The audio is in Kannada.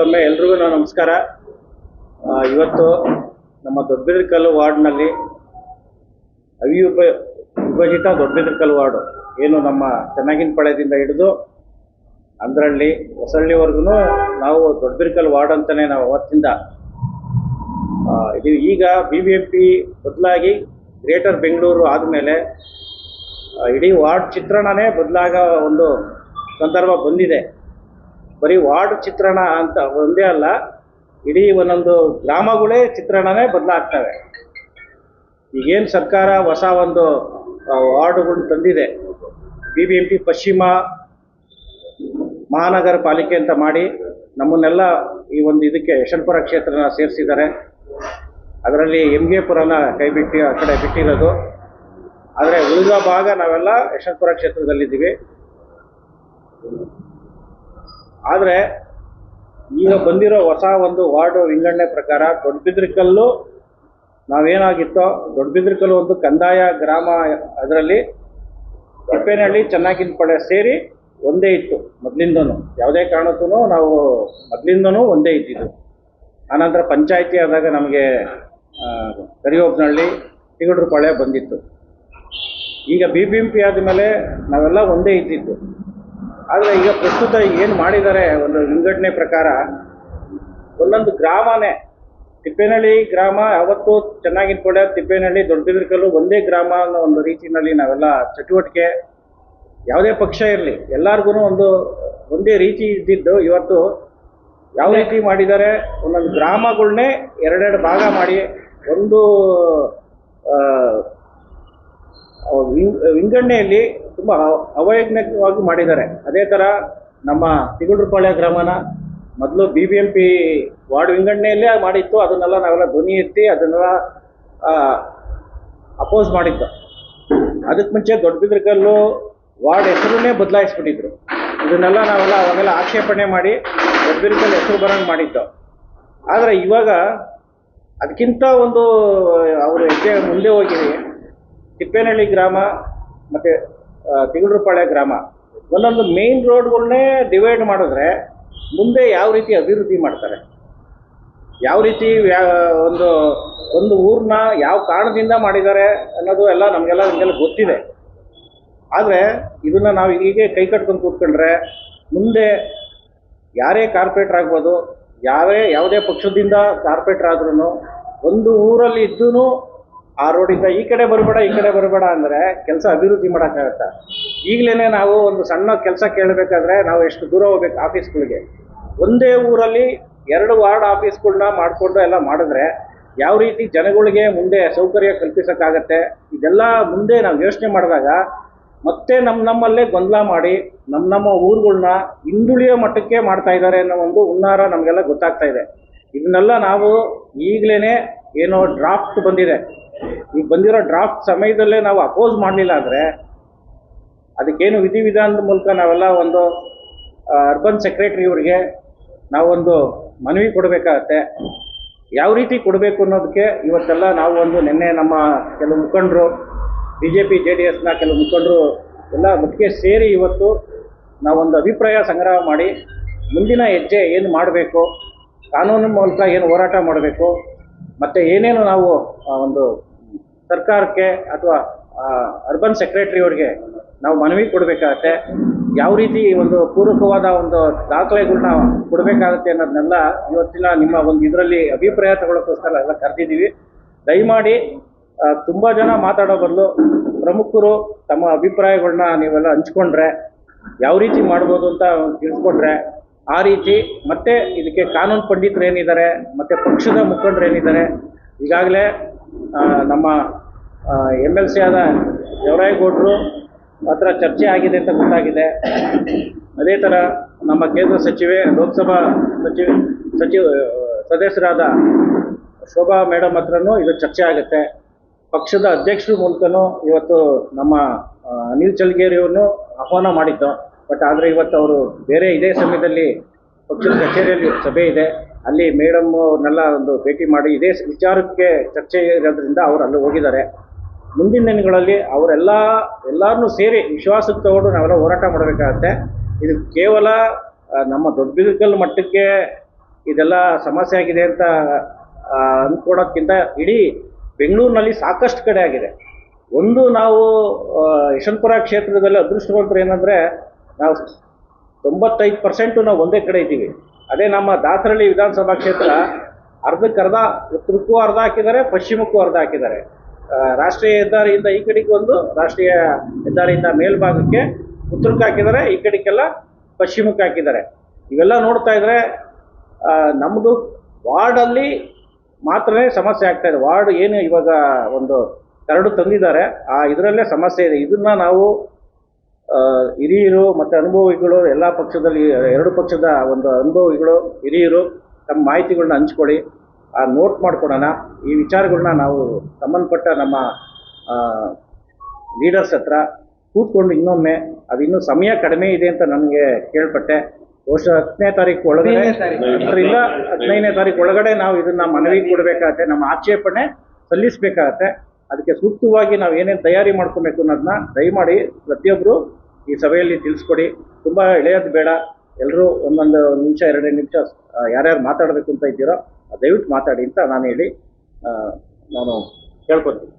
ಮತ್ತೊಮ್ಮೆ ಎಲ್ರಿಗೂ ನಮಸ್ಕಾರ. ಇವತ್ತು ನಮ್ಮ ದೊಡ್ಡಬಿದ್ರಕಲ್ಲು ವಾರ್ಡ್ನಲ್ಲಿ ಅವಿಯುಪ ವಿಭಜಿತ ದೊಡ್ಡಬಿದ್ರಕಲ್ಲು ವಾರ್ಡು ಏನು ನಮ್ಮ ಚೆನ್ನಾಗಿನಪಾಳ್ಯದಿಂದ ಹಿಡಿದು ಅಂದ್ರಳ್ಳಿ ಹೊಸಳ್ಳಿವರೆಗೂ ನಾವು ದೊಡ್ಡಬಿದ್ರಕಲ್ಲು ವಾರ್ಡ್ ಅಂತಲೇ ನಾವು ಅವತ್ತಿಂದ ಇದು ಈಗ ಬಿ ಬಿ ಎಂ ಪಿ ಬದಲಾಗಿ ಗ್ರೇಟರ್ ಬೆಂಗಳೂರು ಆದಮೇಲೆ ಇಡೀ ವಾರ್ಡ್ ಚಿತ್ರಣನೇ ಬದಲಾಗ ಒಂದು ಸಂದರ್ಭ ಬಂದಿದೆ. ಬರೀ ವಾರ್ಡ್ ಚಿತ್ರಣ ಅಂತ ಒಂದೇ ಅಲ್ಲ, ಇಡೀ ಒಂದೊಂದು ಗ್ರಾಮಗಳೇ ಚಿತ್ರಣನೇ ಬದಲಾಗ್ತವೆ. ಈಗೇನು ಸರ್ಕಾರ ಹೊಸ ಒಂದು ವಾರ್ಡ್ಗಳನ್ನ ತಂದಿದೆ. ಬಿ ಬಿ ಎಂ ಪಿ ಪಶ್ಚಿಮ ಮಹಾನಗರ ಪಾಲಿಕೆ ಅಂತ ಮಾಡಿ ನಮ್ಮನ್ನೆಲ್ಲ ಈ ಒಂದು ಇದಕ್ಕೆ ಯಶವಂತಪುರ ಕ್ಷೇತ್ರನ ಸೇರಿಸಿದ್ದಾರೆ. ಅದರಲ್ಲಿ ಎಂ ಗೆ ಪುರನ ಕೈ ಬಿಟ್ಟು, ಆ ಕಡೆ ಬಿಟ್ಟಿರೋದು. ಆದರೆ ಉಳಿದ ಭಾಗ ನಾವೆಲ್ಲ ಯಶವಂತಪುರ ಕ್ಷೇತ್ರದಲ್ಲಿದ್ದೀವಿ. ಆದರೆ ಈಗ ಬಂದಿರೋ ಹೊಸ ಒಂದು ವಾರ್ಡ್ ವಿಂಗಡಣೆ ಪ್ರಕಾರ ದೊಡ್ಡಬಿದ್ರಿಕಲ್ಲು ನಾವೇನಾಗಿತ್ತೋ, ದೊಡ್ಡಬಿದ್ರಿಕಲ್ಲು ಒಂದು ಕಂದಾಯ ಗ್ರಾಮ ಅದರಲ್ಲಿ ದೊಡ್ಡೇನಹಳ್ಳಿ ಚೆನ್ನಾಗಿನ ಪಡೆ ಸೇರಿ ಒಂದೇ ಇತ್ತು, ಮೊದಲಿಂದನೂ. ಯಾವುದೇ ಕಾರಣಕ್ಕೂ ನಾವು ಮೊದಲಿಂದನೂ ಒಂದೇ ಇದ್ದಿದ್ದು. ಆನಂತರ ಪಂಚಾಯಿತಿ ಆದಾಗ ನಮಗೆ ಕರಿಯೊಬ್ಬನಹಳ್ಳಿ ತಿಗಡ್ರಪಾಳ್ಯ ಬಂದಿತ್ತು. ಈಗ ಬಿ ಬಿ ಎಂ ಪಿ ಆದಮೇಲೆ ನಾವೆಲ್ಲ ಒಂದೇ ಇದ್ದಿದ್ದು. ಆದರೆ ಈಗ ಪ್ರಸ್ತುತ ಏನು ಮಾಡಿದ್ದಾರೆ ಒಂದು ವಿಂಗಡಣೆ ಪ್ರಕಾರ, ಒಂದೊಂದು ಗ್ರಾಮನೇ, ತಿಪ್ಪೇನಹಳ್ಳಿ ಗ್ರಾಮ ಯಾವತ್ತೂ ಚೆನ್ನಾಗಿನ್ಕೊಡೆ ತಿಪ್ಪೇನಹಳ್ಳಿ, ದೊಡ್ಡದಿರ್ಕಲ್ಲು ಒಂದೇ ಗ್ರಾಮ ಅನ್ನೋ ಒಂದು ರೀತಿಯಲ್ಲಿ ನಾವೆಲ್ಲ ಚಟುವಟಿಕೆ. ಯಾವುದೇ ಪಕ್ಷ ಇರಲಿ ಎಲ್ಲರಿಗೂ ಒಂದು, ಒಂದೇ ರೀತಿ ಇದ್ದಿದ್ದು ಇವತ್ತು ಯಾವ ರೀತಿ ಮಾಡಿದ್ದಾರೆ, ಒಂದೊಂದು ಗ್ರಾಮಗಳನ್ನೇ ಎರಡೆರಡು ಭಾಗ ಮಾಡಿ, ಒಂದು ವಿಂಗಡಣೆಯಲ್ಲಿ ತುಂಬ ಅವೈಜ್ಞಾನಿಕವಾಗಿ ಮಾಡಿದ್ದಾರೆ. ಅದೇ ಥರ ನಮ್ಮ ತಿಗುಡ್ರಪಾಳ್ಯ ಗ್ರಾಮನ ಮೊದಲು B B M P ward ವಿಂಗಡಣೆಯಲ್ಲೇ ಮಾಡಿತ್ತು. ಅದನ್ನೆಲ್ಲ ನಾವೆಲ್ಲ ಧ್ವನಿ ಎತ್ತಿ ಅದನ್ನೆಲ್ಲ ಅಪೋಸ್ ಮಾಡಿದ್ದು. ಅದಕ್ಕೆ ಮುಂಚೆ ದೊಡ್ಡಬಿದ್ರಕಲ್ಲು ವಾರ್ಡ್ ಹೆಸರನ್ನೇ ಬದಲಾಯಿಸ್ಬಿಟ್ಟಿದ್ರು. ಇದನ್ನೆಲ್ಲ ನಾವೆಲ್ಲ ಅವಾಗೆಲ್ಲ ಆಕ್ಷೇಪಣೆ ಮಾಡಿ ದೊಡ್ಡಬಿದ್ರಕಲ್ಲು ಹೆಸರು ಬರೋಂಗೆ ಮಾಡಿದ್ದು. ಆದರೆ ಇವಾಗ ಅದಕ್ಕಿಂತ ಒಂದು, ಅವರು ಹೆಜ್ಜೆ ಮುಂದೆ ಹೋಗಿ ತಿಪ್ಪೇನಹಳ್ಳಿ ಗ್ರಾಮ ಮತ್ತು ತಿಗುಡ್ರಪಾಳ್ಯ ಗ್ರಾಮ. ಒಂದೊಂದು ಮೇನ್ ರೋಡ್ಗಳನ್ನೇ ಡಿವೈಡ್ ಮಾಡಿದ್ರೆ ಮುಂದೆ ಯಾವ ರೀತಿ ಅಭಿವೃದ್ಧಿ ಮಾಡ್ತಾರೆ? ಯಾವ ರೀತಿ ಒಂದು ಒಂದು ಊರನ್ನ ಯಾವ ಕಾರಣದಿಂದ ಮಾಡಿದ್ದಾರೆ ಅನ್ನೋದು ಎಲ್ಲ ನಮಗೆಲ್ಲ ನಮಗೆಲ್ಲ ಗೊತ್ತಿದೆ. ಆದರೆ ಇದನ್ನು ನಾವು ಹೀಗೆ ಕೈ ಕಟ್ಕೊಂಡು ಕೂತ್ಕೊಂಡ್ರೆ ಮುಂದೆ ಯಾರೇ ಕಾರ್ಪೊರೇಟರ್ ಆಗ್ಬೋದು, ಯಾರೇ ಯಾವುದೇ ಪಕ್ಷದಿಂದ ಕಾರ್ಪೊರೇಟರ್ ಆದ್ರೂ ಒಂದು ಊರಲ್ಲಿ ಇದ್ದೂ ಆ ರೋಡಿಂದ ಈ ಕಡೆ ಬರಬೇಡ, ಈ ಕಡೆ ಬರಬೇಡ ಅಂದರೆ ಕೆಲಸ ಅಭಿವೃದ್ಧಿ ಮಾಡೋಕ್ಕಾಗತ್ತೆ? ಈಗಲೇ ನಾವು ಒಂದು ಸಣ್ಣ ಕೆಲಸ ಕೇಳಬೇಕಾದ್ರೆ ನಾವು ಎಷ್ಟು ದೂರ ಹೋಗ್ಬೇಕು ಆಫೀಸ್ಗಳಿಗೆ? ಒಂದೇ ಊರಲ್ಲಿ ಎರಡು ವಾರ್ಡ್ ಆಫೀಸ್ಗಳನ್ನ ಮಾಡಿಕೊಂಡು ಎಲ್ಲ ಮಾಡಿದ್ರೆ ಯಾವ ರೀತಿ ಜನಗಳಿಗೆ ಮುಂದೆ ಸೌಕರ್ಯ ಕಲ್ಪಿಸೋಕ್ಕಾಗತ್ತೆ? ಇದೆಲ್ಲ ಮುಂದೆ ನಾವು ಯೋಚನೆ ಮಾಡಿದಾಗ ಮತ್ತೆ ನಮ್ಮ ನಮ್ಮಲ್ಲೇ ಗೊಂದಲ ಮಾಡಿ ನಮ್ಮ ನಮ್ಮ ಊರುಗಳನ್ನ ಹಿಂದುಳಿಯೋ ಮಟ್ಟಕ್ಕೆ ಮಾಡ್ತಾ ಇದ್ದಾರೆ ಅನ್ನೋ ಒಂದು ಹುನ್ನಾರ ನಮಗೆಲ್ಲ ಗೊತ್ತಾಗ್ತಾ ಇದೆ. ಇದನ್ನೆಲ್ಲ ನಾವು ಈಗಲೇ ಏನೋ ಡ್ರಾಫ್ಟ್ ಬಂದಿದೆ. ಈಗ ಬಂದಿರೋ ಡ್ರಾಫ್ಟ್ ಸಮಯದಲ್ಲೇ ನಾವು ಅಪೋಸ್ ಮಾಡಲಿಲ್ಲ ಅಂದರೆ ಅದಕ್ಕೇನು ವಿಧಿವಿಧಾನದ ಮೂಲಕ ನಾವೆಲ್ಲ ಒಂದು ಅರ್ಬನ್ ಸೆಕ್ರೆಟರಿ ಅವರಿಗೆ ನಾವೊಂದು ಮನವಿ ಕೊಡಬೇಕಾಗತ್ತೆ. ಯಾವ ರೀತಿ ಕೊಡಬೇಕು ಅನ್ನೋದಕ್ಕೆ ಇವತ್ತೆಲ್ಲ ನಾವು ಒಂದು ನಿನ್ನೆ ನಮ್ಮ ಕೆಲವು ಮುಖಂಡರು B J P J D ಎಸ್ನ ಕೆಲವು ಮುಖಂಡರು ಎಲ್ಲ ಒಟ್ಟಿಗೆ ಸೇರಿ ಇವತ್ತು ನಾವೊಂದು ಅಭಿಪ್ರಾಯ ಸಂಗ್ರಹ ಮಾಡಿ, ಮುಂದಿನ ಹೆಜ್ಜೆ ಏನು ಮಾಡಬೇಕು, ಕಾನೂನು ಮೂಲಕ ಏನು ಹೋರಾಟ ಮಾಡಬೇಕು, ಮತ್ತು ಏನೇನು ನಾವು ಒಂದು ಸರ್ಕಾರಕ್ಕೆ ಅಥವಾ ಅರ್ಬನ್ ಸೆಕ್ರೆಟರಿ ಅವ್ರಿಗೆ ನಾವು ಮನವಿ ಕೊಡಬೇಕಾಗತ್ತೆ. ಯಾವ ರೀತಿ ಒಂದು ಪೂರಕವಾದ ಒಂದು ದಾಖಲೆಗಳನ್ನ ಕೊಡಬೇಕಾಗತ್ತೆ ಅನ್ನೋದನ್ನೆಲ್ಲ ಇವತ್ತಿನ ನಿಮ್ಮ ಒಂದು ಇದರಲ್ಲಿ ಅಭಿಪ್ರಾಯ ತಗೊಳ್ಳೋಕ್ಕೋಸ್ಕರ ಎಲ್ಲ ಕರೆದಿದ್ದೀವಿ. ದಯಮಾಡಿ ತುಂಬ ಜನ ಮಾತಾಡೋ ಬದಲು ಪ್ರಮುಖರು ತಮ್ಮ ಅಭಿಪ್ರಾಯಗಳನ್ನ ನೀವೆಲ್ಲ ಹಂಚ್ಕೊಂಡ್ರೆ, ಯಾವ ರೀತಿ ಮಾಡ್ಬೋದು ಅಂತ ತಿಳಿಸ್ಕೊಟ್ರೆ ಆ ರೀತಿ ಮತ್ತೆ ಇದಕ್ಕೆ ಕಾನೂನು ಪಂಡಿತರು ಏನಿದ್ದಾರೆ, ಮತ್ತೆ ಪಕ್ಷದ ಮುಖಂಡರು ಏನಿದ್ದಾರೆ, ಈಗಾಗಲೇ ನಮ್ಮ ಎಂ ಎಲ್ ಸಿ ಆದ ದೇವರಾಯಗೌಡರು ಹತ್ರ ಚರ್ಚೆ ಆಗಿದೆ ಅಂತ ಗೊತ್ತಾಗಿದೆ. ಅದೇ ಥರ ನಮ್ಮ ಕೇಂದ್ರ ಸಚಿವೆ, ಲೋಕಸಭಾ ಸಚಿವ ಸಚಿವ, ಸದಸ್ಯರಾದ ಶೋಭಾ ಮೇಡಮ್ ಹತ್ರನೂ ಇದು ಚರ್ಚೆ ಆಗುತ್ತೆ. ಪಕ್ಷದ ಅಧ್ಯಕ್ಷರ ಮೂಲಕನೂ ಇವತ್ತು ನಮ್ಮ ಅನಿಲ್ ಚಲ್ಗೇರಿಯವ್ರನ್ನು ಆಹ್ವಾನ ಮಾಡಿದ್ದು. ಬಟ್ ಆದರೆ ಇವತ್ತು ಅವರು ಬೇರೆ ಇದೇ ಸಮಯದಲ್ಲಿ ಪಕ್ಷದ ಕಚೇರಿಯಲ್ಲಿ ಸಭೆ ಇದೆ. ಅಲ್ಲಿ ಮೇಡಮ್ ಅವ್ರನ್ನೆಲ್ಲ ಒಂದು ಭೇಟಿ ಮಾಡಿ ಇದೇ ವಿಚಾರಕ್ಕೆ ಚರ್ಚೆ ಇರೋದ್ರಿಂದ ಅವರು ಅಲ್ಲಿ ಹೋಗಿದ್ದಾರೆ. ಮುಂದಿನ ದಿನಗಳಲ್ಲಿ ಅವರೆಲ್ಲ ಎಲ್ಲರನ್ನೂ ಸೇರಿ ವಿಶ್ವಾಸಕ್ಕೆ ತಗೊಂಡು ನಾವೆಲ್ಲ ಹೋರಾಟ ಮಾಡಬೇಕಾಗತ್ತೆ. ಇದು ಕೇವಲ ನಮ್ಮ ದೊಡ್ಡಬಿದಕಲ್ ಮಟ್ಟಕ್ಕೆ ಇದೆಲ್ಲ ಸಮಸ್ಯೆ ಆಗಿದೆ ಅಂತ ಆ, ಅಂದ್ಕೊಳೋದ್ಕಿಂತ ಇಡೀ ಬೆಂಗಳೂರಿನಲ್ಲಿ ಸಾಕಷ್ಟು ಕಡೆ ಆಗಿದೆ. ಒಂದು ನಾವು ಯಶವಂತಪುರ ಕ್ಷೇತ್ರದಲ್ಲಿ ಅದೃಷ್ಟವಂತರು ಏನಂದರೆ ನಾವು ತೊಂಬತ್ತೈದು ಪರ್ಸೆಂಟು ನಾವು ಒಂದೇ ಕಡೆ ಇದ್ದೀವಿ. ಅದೇ ನಮ್ಮ ದಾಸರಳ್ಳಿ ವಿಧಾನಸಭಾ ಕ್ಷೇತ್ರ ಅರ್ಧಕ್ಕೆ ಅರ್ಧ ಉತ್ತರಕ್ಕೂ ಅರ್ಧ ಹಾಕಿದ್ದಾರೆ ಪಶ್ಚಿಮಕ್ಕೂ ಅರ್ಧ ಹಾಕಿದ್ದಾರೆ. ರಾಷ್ಟ್ರೀಯ ಹೆದ್ದಾರಿಯಿಂದ ಈ ಕಡೆಗೆ ಒಂದು ರಾಷ್ಟ್ರೀಯ ಹೆದ್ದಾರಿಯಿಂದ ಮೇಲ್ಭಾಗಕ್ಕೆ ಉತ್ತರಕ್ಕೆ ಹಾಕಿದ್ದಾರೆ, ಈ ಕಡೆಗೆಲ್ಲ ಪಶ್ಚಿಮಕ್ಕೆ ಹಾಕಿದ್ದಾರೆ. ಇವೆಲ್ಲ ನೋಡ್ತಾ ಇದ್ರೆ ನಮ್ಮದು ವಾರ್ಡಲ್ಲಿ ಮಾತ್ರನೇ ಸಮಸ್ಯೆ ಆಗ್ತಾ ಇದೆ. ವಾರ್ಡ್ ಏನು ಇವಾಗ ಒಂದು ಕರಡು ತಂದಿದ್ದಾರೆ. ಆ, ಇದರಲ್ಲೇ ಸಮಸ್ಯೆ ಇದೆ. ಇದನ್ನ ನಾವು ಹಿರಿಯರು ಮತ್ತು ಅನುಭವಿಗಳು, ಎಲ್ಲ ಪಕ್ಷದಲ್ಲಿ, ಎರಡು ಪಕ್ಷದ ಒಂದು ಅನುಭವಿಗಳು, ಹಿರಿಯರು ತಮ್ಮ ಮಾಹಿತಿಗಳನ್ನ ಹಂಚ್ಕೊಳ್ಳಿ. ಆ ನೋಟ್ ಮಾಡ್ಕೊಡೋಣ. ಈ ವಿಚಾರಗಳನ್ನ ನಾವು ಸಂಬಂಧಪಟ್ಟ ನಮ್ಮ ಲೀಡರ್ಸ್ ಹತ್ರ ಕೂತ್ಕೊಂಡು ಇನ್ನೊಮ್ಮೆ ಅದು ಇನ್ನೂ ಸಮಯ ಕಡಿಮೆ ಇದೆ ಅಂತ ನನಗೆ ಕೇಳ್ಪಟ್ಟೆ. ಬಹುಶಃ ಹತ್ತನೇ ತಾರೀಕು ಒಳಗಡೆ ಅದರಿಂದ ಹದಿನೈದನೇ ತಾರೀಕು ಒಳಗಡೆ ನಾವು ಇದನ್ನ ಮನವಿ ಕೊಡಬೇಕಾಗತ್ತೆ ನಮ್ಮ ಆಕ್ಷೇಪಣೆ ಸಲ್ಲಿಸಬೇಕಾಗತ್ತೆ. ಅದಕ್ಕೆ ಸೂಕ್ತವಾಗಿ ನಾವು ಏನೇನು ತಯಾರಿ ಮಾಡ್ಕೊಬೇಕು ಅನ್ನೋದನ್ನ ದಯಮಾಡಿ ಪ್ರತಿಯೊಬ್ಬರು ಈ ಸಭೆಯಲ್ಲಿ ತಿಳಿಸ್ಕೊಡಿ. ತುಂಬ ಎಳೆಯೋದು ಬೇಡ. ಎಲ್ಲರೂ ಒಂದೊಂದು ನಿಮಿಷ ಎರಡೇ ನಿಮಿಷ ಯಾರ್ಯಾರು ಮಾತಾಡಬೇಕು ಅಂತ ಇದ್ದೀರೋ ದಯವಿಟ್ಟು ಮಾತಾಡಿ ಅಂತ ನಾನು ಹೇಳಿ ನಾನು ಕೇಳ್ಕೊತೀನಿ.